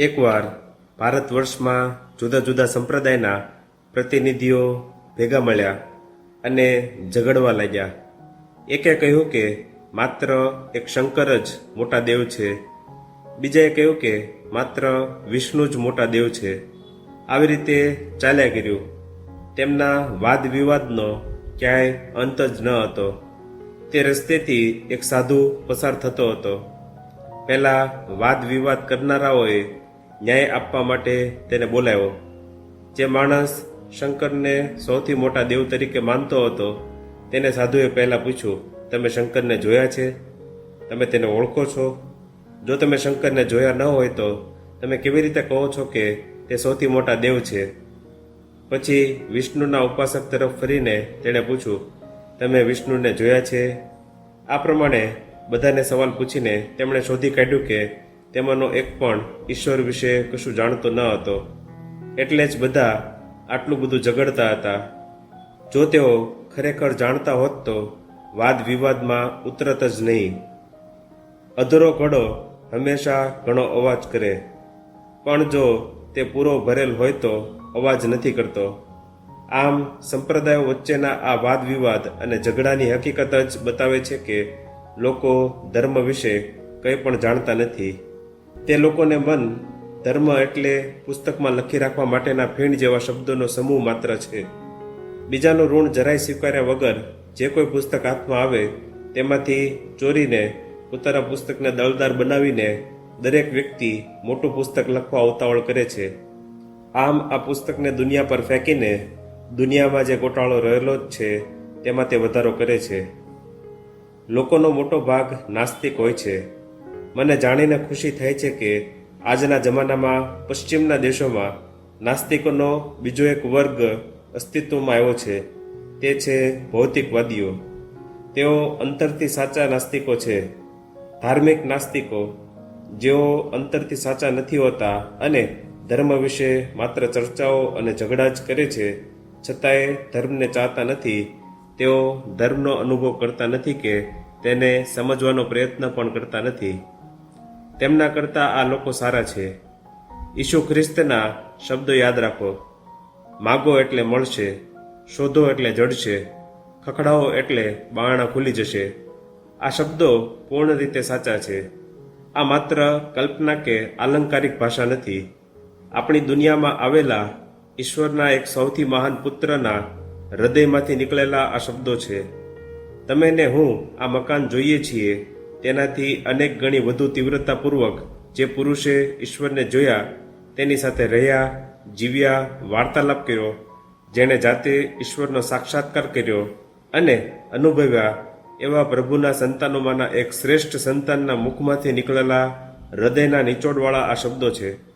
એકવાર ભારત વર્ષમાં જુદા જુદા સંપ્રદાયના પ્રતિનિધિઓ ભેગા મળ્યા અને ઝઘડવા લાગ્યા. એકે કહ્યું કે માત્ર એક શંકર જ મોટા દેવ છે. બીજાએ કહ્યું કે માત્ર વિષ્ણુ જ મોટા દેવ છે. આવી રીતે ચાલ્યા કર્યું. તેમના વાદ વિવાદનો ક્યાંય અંત જ ન હતો. તે રસ્તેથી એક સાધુ પસાર થતો હતો. પહેલાં વાદ વિવાદ કરનારાઓએ ન્યાય આપવા માટે તેને બોલાવ્યો જે માણસ શંકરને સૌથી મોટા દેવ તરીકે માનતો હતો, તેને સાધુએ પહેલાં પૂછ્યું, તમે શંકરને જોયા છે? તમે તેને ઓળખો છો? જો તમે શંકરને જોયા ન હોય તો તમે કેવી રીતે કહો છો કે તે સૌથી મોટા દેવ છે? પછી વિષ્ણુના ઉપાસક તરફ ફરીને તેણે પૂછ્યું, તમે વિષ્ણુને જોયા છે? આ પ્રમાણે બધાને સવાલ પૂછીને તેમણે શોધી કાઢ્યું કે તેમાંનો એક પણ ઈશ્વર વિશે કશું જાણતો ન હતો. એટલે જ બધા આટલું બધું ઝઘડતા હતા. જો તેઓ ખરેખર જાણતા હોત તો વાદ વિવાદમાં ઉતરત જ નહીં. અધરો ઘડો હંમેશા ઘણો અવાજ કરે. પણ જો તે પૂરો ભરેલ હોય તો અવાજ નથી કરતો. આમ સંપ્રદાયો વચ્ચેના આ વાદ વિવાદ અને ઝઘડાની હકીકત જ બતાવે છે કે લોકો ધર્મ વિશે કંઈ પણ જાણતા નથી. તે લોકોને મન, ધર્મ એટલે પુસ્તકમાં લખી રાખવા માટેના ફીણ જેવા શબ્દોનો સમૂહ માત્ર છે. બીજાનું ઋણ જરાય સ્વીકાર્યા વગર જે કોઈ પુસ્તક હાથમાં આવે, તેમાંથી ચોરીને પોતાના પુસ્તકને દળદાર બનાવીને દરેક વ્યક્તિ મોટું પુસ્તક લખવા ઉતાવળ કરે છે. આમ આ પુસ્તકને દુનિયા પર ફેંકીને દુનિયામાં જે ગોટાળો રહેલો જ છે, તેમાં તે વધારો કરે છે. લોકોનો મોટો ભાગ નાસ્તિક હોય છે. મને જાણીને ખુશી થાય છે કે આજના જમાનામાં પશ્ચિમના દેશોમાં નાસ્તિકોનો બીજો એક વર્ગ અસ્તિત્વમાં આવ્યો છે. તે છે ભૌતિકવાદીઓ. તેઓ અંતરથી સાચા નાસ્તિકો છે. ધાર્મિક નાસ્તિકો, જેઓ અંતરથી સાચા નથી હોતા અને ધર્મ વિશે માત્ર ચર્ચાઓ અને ઝઘડા જ કરે છે, છતાંય ધર્મને ચાહતા નથી. તેઓ ધર્મનો અનુભવ કરતા નથી કે તેને સમજવાનો પ્રયત્ન પણ કરતા નથી. તેમના કરતાં આ લોકો સારા છે. ઈસુ ખ્રિસ્તના શબ્દો યાદ રાખો. માગો એટલે મળશે, શોધો એટલે જડશે, ખખડાવો એટલે બારણા ખુલી જશે. આ શબ્દો પૂર્ણ રીતે સાચા છે. આ માત્ર કલ્પના કે આલંકારિક ભાષા નથી. આપણી દુનિયામાં આવેલા ઈશ્વરના એક સૌથી મહાન પુત્રના હૃદયમાંથી નીકળેલા આ શબ્દો છે. તમે ને હું આ મકાન જોઈએ છીએ. તેનાથી અનેક ગણી વધુ તીવ્રતાપૂર્વક જે પુરુષે ઈશ્વરને જોયા, તેની સાથે રહ્યા, જીવ્યા, વાર્તાલાપ કર્યો, જેણે જાતે ઈશ્વરનો સાક્ષાત્કાર કર્યો અને અનુભવ્યા એવા પ્રભુના સંતાનોમાંના એક શ્રેષ્ઠ સંતાનના મુખમાંથી નીકળેલા હૃદયના નીચોડવાળા આ શબ્દો છે.